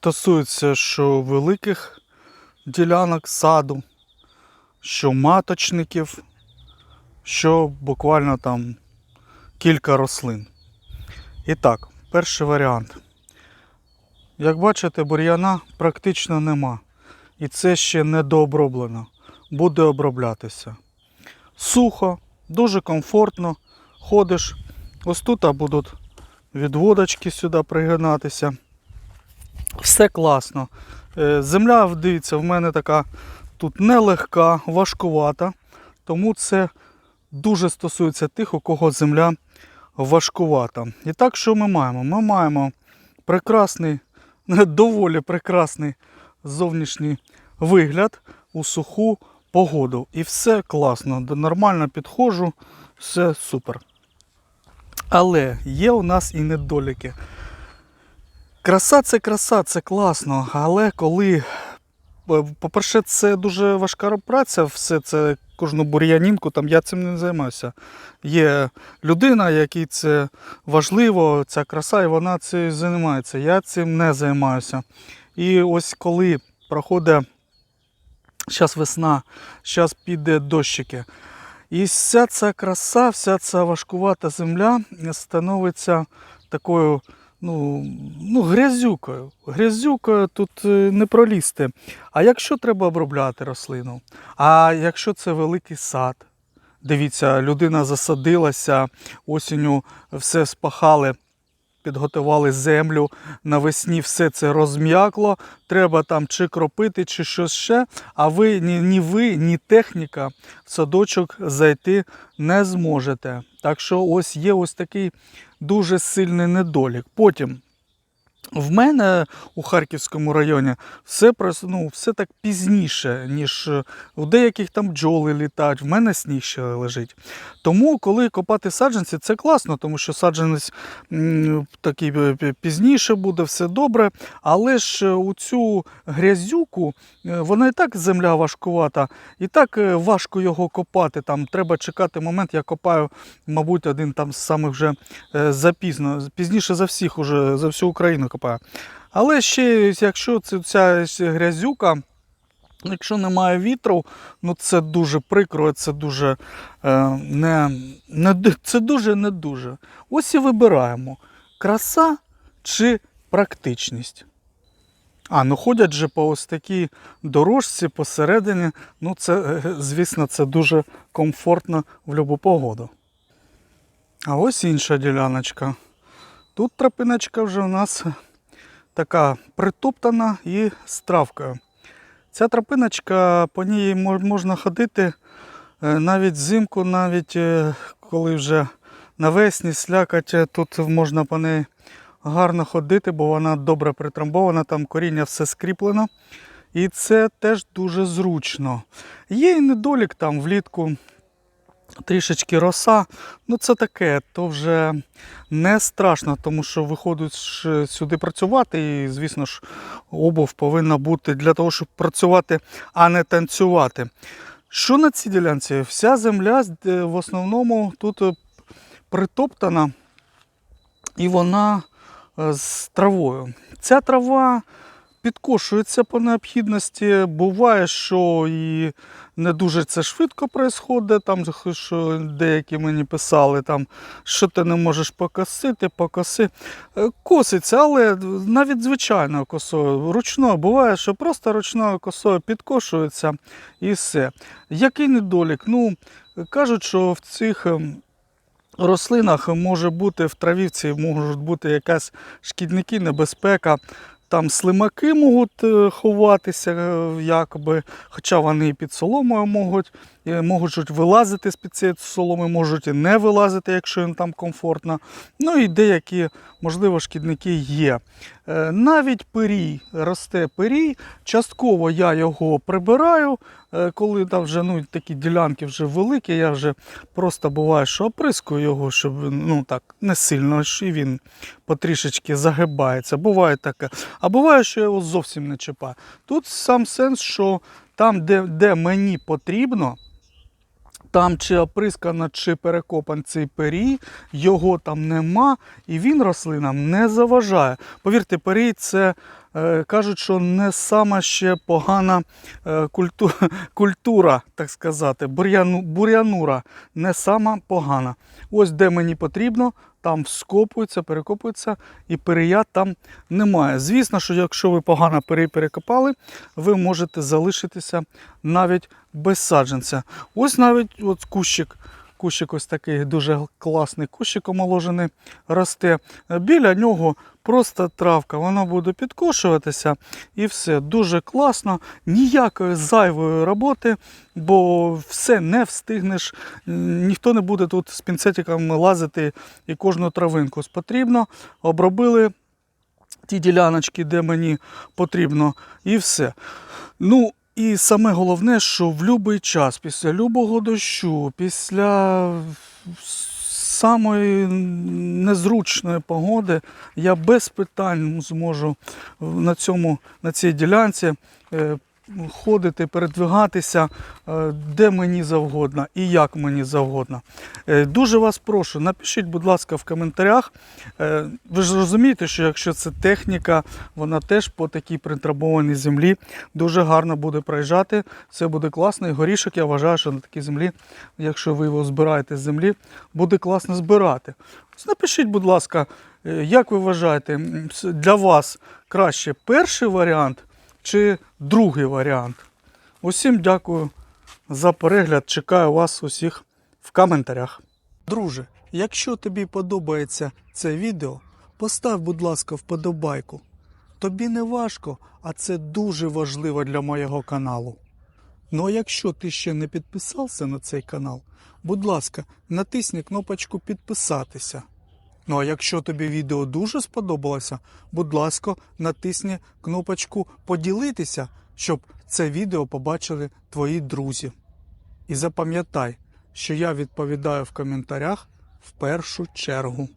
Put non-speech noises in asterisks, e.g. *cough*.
стосується що великих ділянок саду, що маточників, що буквально там кілька рослин. І так, перший варіант. Як бачите, бур'яна практично нема. І це ще не дооброблено. Буде оброблятися. Сухо, дуже комфортно. Ходиш. Ось тут будуть відводочки сюди пригинатися. Все класно. Е, Земля, дивіться, в мене така тут нелегка, важкувата. Тому це дуже стосується тих, у кого земля важкувата. І так, що ми маємо? Ми маємо прекрасний, *laughs* доволі прекрасний зовнішній вигляд у суху погоду. І все класно. Нормально підходжу, все супер. Але є у нас і недоліки. Краса це краса, це класно, але коли, е, по-перше, це дуже важка праця, все це кожну бур'янінку, там я цим не займаюся. Є людина, якій це важливо, ця краса, і вона цим займається. Я цим не займаюся. І ось коли проходить зараз весна, зараз піде дощики. І вся ця краса, вся ця важкувата земля становиться такою ну, ну, грязюкою. Грязюкою тут е, не пролізти. А якщо треба обробляти рослину, а якщо це великий сад, дивіться, людина засадилася, осінню все спахали, підготували землю, навесні все це розм'якло, треба там чи кропити, чи щось ще. А ви ні, ні ви, ні техніка в садочок зайти не зможете. Так що ось є ось такий дуже сильний недолік. Потім. В мене у Харківському районі все ну, все так пізніше, ніж е, у деяких там бджоли літають. В мене сніг ще лежить. Тому, коли копати саджанці, це класно, тому що саджанець такий е, пізніше буде, все добре. Але ж е, у цю грязюку, е, вона і так земля важкувата, і так е, важко його копати. Там треба чекати момент. Я копаю, мабуть, один там з самих вже е, запізно, пізніше за всіх, уже за всю Україну копаю. Але ще, якщо ця грязюка, якщо немає вітру, ну це дуже прикро, це дуже е, не, не це дуже не дуже. Ось і вибираємо: краса чи практичність. А, ну ходять же по ось такій дорожці посередині. Ну, це, е, звісно, це дуже комфортно в будь-яку погоду. А ось інша діляночка. Тут тропиночка вже у нас така притоптана і з травкою. Ця тропиночка, по ній можна ходити е, навіть взимку, навіть е, коли вже навесні слякать, е, тут можна по неї гарно ходити, бо вона добре притрамбована, там коріння все скріплено. І це теж дуже зручно. Є і недолік там влітку трішечки роса. Ну це таке, то вже не страшно, тому що виходиш е, сюди працювати, і, звісно ж, обув повинна бути для того, щоб працювати, а не танцювати. Що на цій ділянці? Вся земля е, в основному тут е, притоптана і вона е, з травою. Ця трава підкошується по необхідності. Буває, що і не дуже це швидко відбувається. Там що деякі мені писали, там, що ти не можеш покосити, покоси. Е, Коситься, але навіть звичайною косою, ручною буває, що просто ручною косою підкошується і все. Який недолік? Ну, кажуть, що в цих. ем, рослинах може бути в травівці, можуть бути якась шкідники, небезпека. Там слимаки можуть е, ховатися, якби, хоча вони і під соломою можуть, е, можуть вилазити з-під цієї соломи, можуть і не вилазити, якщо їм там комфортно. Ну і деякі, можливо, шкідники є. Е, Навіть пирій росте пирій. Частково я його прибираю, е, коли там вже ну, такі ділянки вже великі, я вже просто буває, що оприскую його, щоб ну так не сильно, і він потрішечки загибається. Буває таке. А буває, що я його зовсім не чіпаю. Тут сам сенс, що там, де, де мені потрібно, там чи оприскано, чи перекопан цей перій, його там нема, і він рослинам не заважає. Повірте, перій це Е, Кажуть, що не сама ще погана е, *laughs* культура, так сказати, бур'янура не сама погана. Ось де мені потрібно, там вскопується, перекопується, і переяд там немає. Звісно, що якщо ви погано пере- перекопали, ви можете залишитися навіть без саджанця. Ось навіть от кущик. Кущик ось такий дуже класний кущик омоложений росте. Біля нього просто травка, вона буде підкошуватися і все дуже класно. Ніякої зайвої роботи, бо все не встигнеш. Ніхто не буде тут з пінцетиком лазити і кожну травинку потрібно. Обробили ті діляночки, де мені потрібно, і все. Ну, і саме головне, що в будь-який час, після любого дощу, після самої незручної погоди, я без питань зможу на, цьому, на цій ділянці е, ходити, передвигатися е, де мені завгодно і як мені завгодно. Е, Дуже вас прошу, напишіть, будь ласка, в коментарях. Е, Ви ж розумієте, що якщо це техніка, вона теж по такій притрабованій землі дуже гарно буде проїжджати. Це буде класно. І горішок, я вважаю, що на такій землі, якщо ви його збираєте з землі, буде класно збирати. Напишіть, будь ласка, як ви вважаєте, для вас краще перший варіант чи другий варіант? Усім дякую за перегляд. Чекаю вас усіх в коментарях. Друже, якщо тобі подобається це відео, постав, будь ласка, вподобайку. Тобі не важко, а це дуже важливо для моєго каналу. Ну а якщо ти ще не підписався на цей канал, будь ласка, натисни кнопочку підписатися. Ну а якщо тобі відео дуже сподобалося, будь ласка, натисни кнопочку поділитися, щоб це відео побачили твої друзі. І запам'ятай, що я відповідаю в коментарях в першу чергу.